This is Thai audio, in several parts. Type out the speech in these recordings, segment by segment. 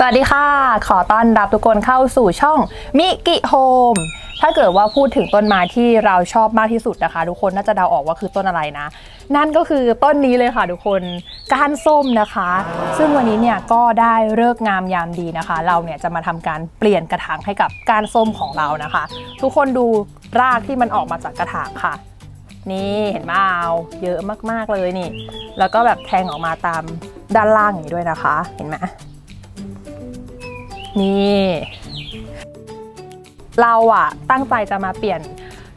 สวัสดีค่ะ ขอต้อนรับทุกคนเข้าสู่ช่องมิกิโฮม ถ้าเกิดว่าพูดถึงต้นไม้ที่เราชอบมากที่สุดนะคะ ทุกคนน่าจะเดาออกว่าคือต้นอะไรนะ นั่นก็คือต้นนี้เลยค่ะทุกคนก้านส้มนะคะ ซึ่งวันนี้เนี่ยก็ได้เลิกงามยามดีนะคะ เราเนี่ยจะมาทำการเปลี่ยนกระถางให้กับก้านส้มของเรานะคะ ทุกคนดูรากที่มันออกมาจากกระถางค่ะ นี่เห็นไหมเอาเยอะมากๆเลยนี่ แล้วก็แบบแทงออกมาตามด้านล่างอย่างนี้ด้วยนะคะ เห็นไหม นี่ เราอะตั้งใจจะมาเปลี่ยน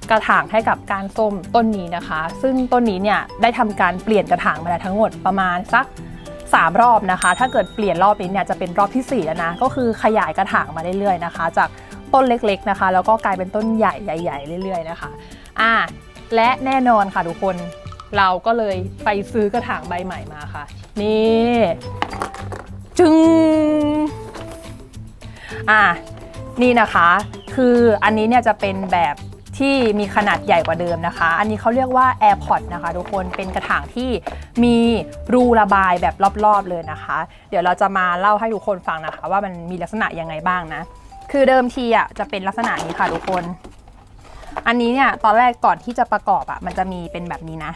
กระถางให้กับการส้มต้นนี้นะคะ ซึ่งต้นนี้เนี่ยได้ทำการเปลี่ยนกระถางมาแล้วทั้งหมดประมาณสัก3 รอบนะคะ ถ้าเกิดเปลี่ยนรอบนี้เนี่ยจะเป็นรอบที่ 4 แล้วนะ ก็คือขยายกระถางมาเรื่อยๆนะคะ จากต้นเล็กๆนะคะ แล้วก็กลายเป็นต้นใหญ่ใหญ่ๆเรื่อย ๆนะคะ อ่า และแน่นอนค่ะทุกคน เราก็เลยไปซื้อกระถางใบใหม่มาค่ะ นี่ จึง อะนี่นะคะ คืออันนี้เนี่ยจะเป็นแบบที่มีขนาดใหญ่กว่าเดิมนะคะ อันนี้เขาเรียกว่า AirPod นะคะ ทุกคน เป็นกระถางที่มีรูระบายแบบรอบๆเลยนะคะ เดี๋ยวเราจะมาเล่าให้ทุกคนฟังนะคะ ว่ามันมีลักษณะยังไงบ้างนะ คือเดิมทีอะจะเป็นลักษณะนี้ค่ะทุกคน อันนี้เนี่ยตอนแรกก่อนที่จะประกอบอะมันจะมีเป็นแบบนี้นะ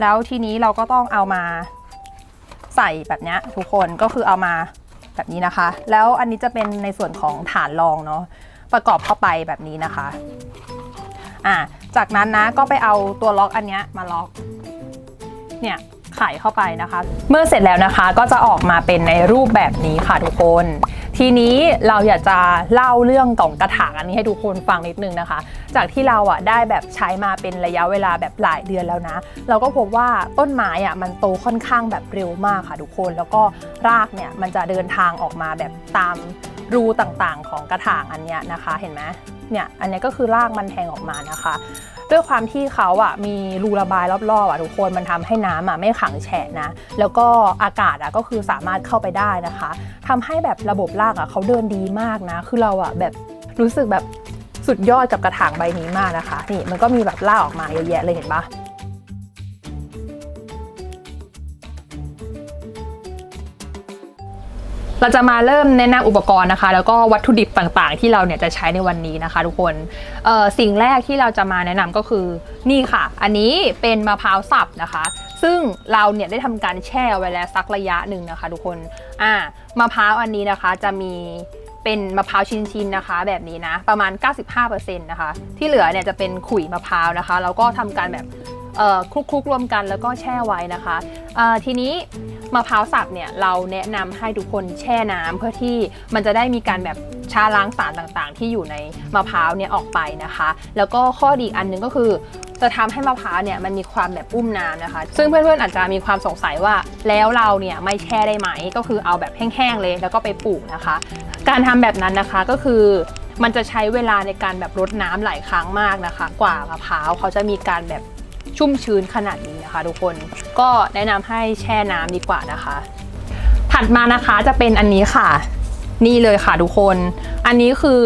แล้วทีนี้เราก็ต้องเอามาใส่แบบเนี้ยทุกคน ก็คือเอามา แบบนี้นะคะ แล้วอันนี้จะเป็นในส่วนของฐานรองเนาะประกอบเข้าไปแบบนี้นะคะอ่าจากนั้นนะก็ไปเอาตัวล็อกอันเนี้ยมาล็อกเนี่ยไขเข้าไปนะคะ เมื่อเสร็จแล้วนะคะก็จะออกมาเป็นในรูปแบบนี้ค่ะทุกคน ทีนี้เราอยากจะเล่าเรื่องของกระถางอันนี้ให้ทุกคนฟังนิดนึงนะคะ จากที่เราอะได้แบบใช้มาเป็นระยะเวลาแบบหลายเดือนแล้วนะ เราก็พบว่าต้นไม้อะมันโตค่อนข้างแบบเร็วมากค่ะทุกคน แล้วก็รากเนี่ยมันจะเดินทางออกมาแบบตามรูต่างๆ ของกระถางอันเนี้ยนะคะ เห็นไหม เนี่ยอันนี้ก็คือรากมันแทงออกมานะคะ ด้วยความที่เขาอะมีรูระบายรอบๆอะทุกคนมันทำให้น้ำอะไม่ขังแฉะนะ แล้วก็อากาศอะก็คือสามารถเข้าไปได้นะคะทำให้แบบระบบรากอะเขาเดินดีมากนะ คือเราอะแบบรู้สึกแบบสุดยอดกับกระถางใบนี้มากนะคะ นี่มันก็มีแบบรากออกมาเยอะแยะเลยเห็นปะ เราจะมาเริ่มแนะนำอุปกรณ์นะคะ แล้วก็วัตถุดิบต่างๆ ที่เราเนี่ยจะใช้ในวันนี้นะคะ ทุกคนสิ่งแรกที่เราจะมาแนะนำก็คือนี่ค่ะ อันนี้เป็นมะพร้าวสับนะคะ ซึ่งเราเนี่ยได้ทำการแช่ไว้แล้วสักระยะหนึ่งนะคะ ทุกคนอ่ามะพร้าวอันนี้นะคะจะมีเป็นมะพร้าวชิ้นๆนะคะ แบบนี้นะประมาณ 95%นะคะที่เหลือเนี่ยจะเป็นขุยมะพร้าวนะคะแล้วก็ทำการแบบคลุกๆรวมกันแล้วก็แช่ไว้นะคะ ทีนี้มะพร้าวสับเนี่ยเราแนะนำให้ทุกคนแช่น้ำเพื่อที่มันจะได้มีการแบบชาล้างสารต่างๆ ที่อยู่ในมะพร้าวเนี่ยออกไปนะคะ แล้วก็ข้อดีอันหนึงก็คือ จะทำให้มะพร้าวเนี่ยมันมีความแบบอุ้มน้ำนะคะ ซึ่งเพื่อนๆอาจจะมีความสงสัยว่าแล้วเราเนี่ยไม่แช่ได้ไหมก็คือเอาแบบแห้งๆเลยแล้วก็ไปปลูกนะคะ การทำแบบนั้นนะคะก็คือมันจะใช้เวลาในการแบบรดน้ำหลายครั้งมากนะคะ กว่ามะพร้าวเขาจะมีการแบบ ชุ่มชื้นขนาดนี้นะคะ ทุกคนก็แนะนำให้แช่น้ำดีกว่านะคะ ถัดมานะคะจะเป็นอันนี้ค่ะ นี่เลยค่ะทุกคน อันนี้คือ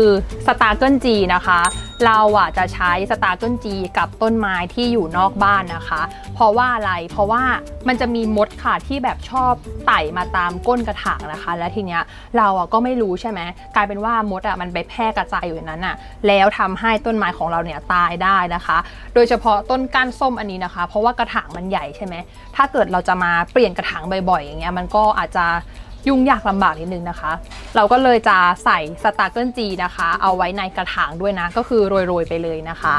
สตาร์เกิลจีนะคะ เราอะจะใช้สตาร์เกิลจีกับต้นไม้ที่อยู่นอกบ้านนะคะ เพราะว่าอะไรเพราะว่ามันจะมีมดค่ะที่แบบชอบไต่มาตามก้นกระถางนะคะ และทีเนี้ยเราอะก็ไม่รู้ใช่ไหมกลายเป็นว่ามดอะมันไปแพร่กระจายอยู่ในนั้นอะแล้วทำให้ต้นไม้ของเราเนี่ยตายได้นะคะ โดยเฉพาะต้นก้านส้มอันนี้นะคะ เพราะว่ากระถางมันใหญ่ใช่ไหมถ้าเกิดเราจะมาเปลี่ยนกระถางบ่อยๆ อย่างเงี้ยมันก็อาจจะ ยุ่งยากลำบากนิดนึงนะคะ เราก็เลยจะใส่สตาร์เกิลจีนะคะ เอาไว้ในกระถางด้วยนะ ก็คือโรยๆไปเลยนะคะ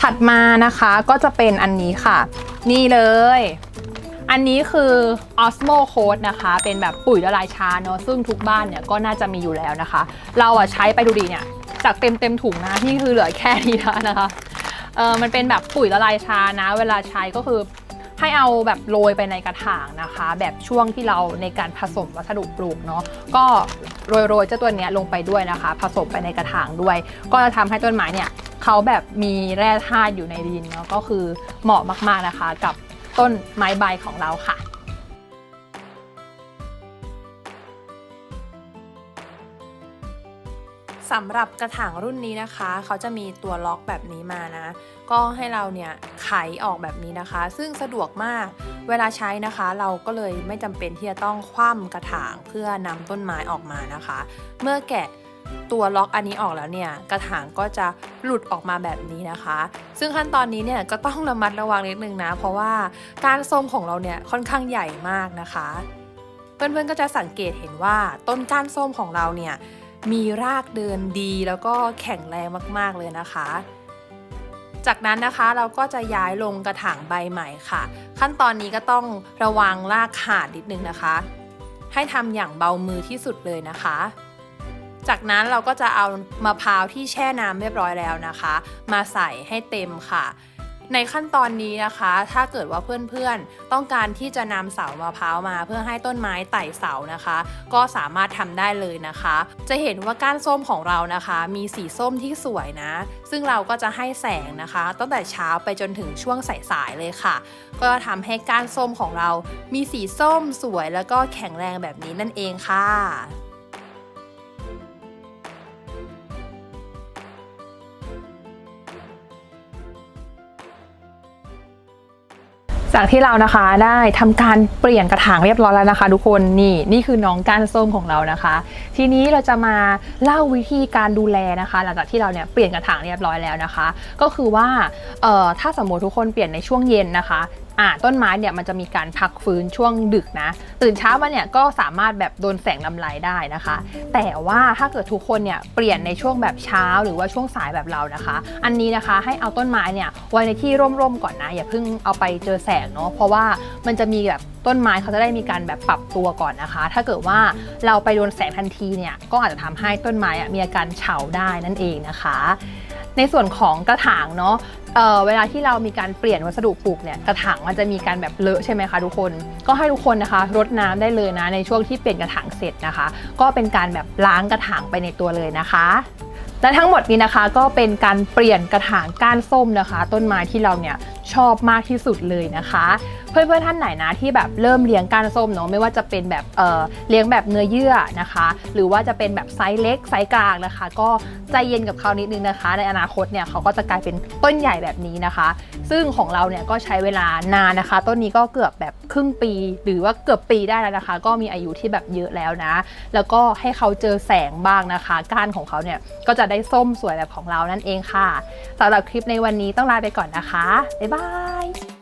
ถัดมานะคะก็จะเป็นอันนี้ค่ะ นี่เลย อันนี้คือ Osmo Coat นะคะ เป็นแบบปุ๋ยละลายชาเนาะซึ่งทุกบ้านเนี่ยก็น่าจะมีอยู่แล้วนะคะ เราอะใช้ไปดูดีเนี่ยจากเต็มเต็มถุงนะที่คือเหลือแค่นี้แล้วนะคะเออมันเป็นแบบปุ๋ยละลายชานะ เวลาใช้ก็คือ ให้เอาแบบโรยไปในกระถางนะคะ แบบช่วงที่เราในการผสมวัสดุปลูกเนาะก็โรยโรยเจ้าตัวเนี้ยลงไปด้วยนะคะ ผสมไปในกระถางด้วย ก็จะทำให้ต้นไม้เนี่ยเขาแบบมีแร่ธาตุอยู่ในดินเนาะก็คือเหมาะมากๆนะคะ กับต้นไม้ใบของเราค่ะ สำหรับกระถางรุ่นนี้นะคะ เขาจะมีตัวล็อกแบบนี้มานะ ก็ให้เราเนี่ยไขออกแบบนี้นะคะ ซึ่งสะดวกมาก เวลาใช้นะคะ เราก็เลยไม่จำเป็นที่จะต้องคว่ำกระถางเพื่อนำต้นไม้ออกมานะคะ เมื่อแกะตัวล็อกอันนี้ออกแล้วเนี่ยกระถางก็จะหลุดออกมาแบบนี้นะคะ ซึ่งขั้นตอนนี้เนี่ยก็ต้องระมัดระวังนิดนึงนะ เพราะว่าการส้มของเราเนี่ยค่อนข้างใหญ่มากนะคะ เพื่อนๆก็จะสังเกตเห็นว่าต้นก้านส้มของเราเนี่ย มีรากเดินดีแล้วก็แข็งแรงมากๆเลยนะคะ จากนั้นนะคะเราก็จะย้ายลงกระถางใบใหม่ค่ะ ขั้นตอนนี้ก็ต้องระวังรากขาดนิดนึงนะคะ ให้ทำอย่างเบามือที่สุดเลยนะคะ จากนั้นเราก็จะเอามะพร้าวที่แช่น้ำเรียบร้อยแล้วนะคะ มาใส่ให้เต็มค่ะ ในขั้นตอนนี้นะคะ ถ้าเกิดว่าเพื่อนๆ ต้องการที่จะนำเสามะพร้าวมา เพื่อให้ต้นไม้ไต่เสานะคะ ก็สามารถทำได้เลยนะคะ จะเห็นว่าก้านส้มของเรานะคะ มีสีส้มที่สวยนะ ซึ่งเราก็จะให้แสงนะคะ ตั้งแต่เช้าไปจนถึงช่วงสายๆเลยค่ะ ก็ทำให้ก้านส้มของเรา มีสีส้มสวยแล้วก็แข็งแรงแบบนี้นั่นเองค่ะ จากที่เรานะคะได้ทำการเปลี่ยนกระถางเรียบร้อยแล้วนะคะ ทุกคนนี่นี่คือน้องก้านส้มของเรานะคะ ทีนี้เราจะมาเล่าวิธีการดูแลนะคะ หลังจากที่เราเนี่ยเปลี่ยนกระถางเรียบร้อยแล้วนะคะ ก็คือว่าเอ่อถ้าสมมติทุกคนเปลี่ยนในช่วงเย็นนะคะ อ่าต้นไม้เนี่ยมันจะมีการพักฟื้นช่วงดึกนะ ตื่นเช้ามาเนี่ยก็สามารถแบบโดนแสงลำไรได้นะคะ แต่ว่าถ้าเกิดทุกคนเนี่ยเปลี่ยนในช่วงแบบเช้าหรือว่าช่วงสายแบบเรานะคะ อันนี้นะคะให้เอาต้นไม้เนี่ยไว้ในที่ร่มๆก่อนนะ อย่าเพิ่งเอาไปเจอแสงเนาะเพราะว่ามันจะมีแบบต้นไม้เขาจะได้มีการแบบปรับตัวก่อนนะคะ ถ้าเกิดว่าเราไปโดนแสงทันทีเนี่ยก็อาจจะทำให้ต้นไม้อะมีอาการเฉาได้นั่นเองนะคะ ในส่วนของกระถางเนาะ เอ่อเวลาที่เรามีการเปลี่ยนวัสดุปลูกเนี่ยกระถางมันจะมีการแบบเลอะใช่ไหมคะทุกคน ก็ให้ทุกคนนะคะรดน้ำได้เลยนะในช่วงที่เปลี่ยนกระถางเสร็จนะคะ ก็เป็นการแบบล้างกระถางไปในตัวเลยนะคะและทั้งหมดนี้นะคะก็เป็นการเปลี่ยนกระถางก้านส้มนะคะ ต้นไม้ที่เราเนี่ยชอบมากที่สุดเลยนะคะ เพื่อนๆท่านไหนนะที่แบบเริ่มเลี้ยงก้านส้มเนาะไม่ว่าจะเป็นแบบเเลี้ยงแบบเนื้อเยื่อนะคะ หรือว่าจะเป็นแบบไซส์เล็กไซส์กลางนะคะ ก็ใจเย็นกับเขานิดนึงนะคะ ในอนาคตเนี่ยเขาก็จะกลายเป็นต้นใหญ่แบบนี้นะคะ ซึ่งของเราเนี่ยก็ใช้เวลานานนะคะ ต้นนี้ก็เกือบแบบครึ่งปี หรือว่าเกือบปีได้แล้วนะคะ ก็มีอายุที่แบบเยอะแล้วนะ แล้วก็ให้เขาเจอแสงบ้างนะคะ ก้านของเขาเนี่ยก็จะได้ส้มสวยแบบของเรานั่นเองค่ะสำหรับคลิปในวันนี้ต้องลาไปก่อนนะคะบ๊ายบาย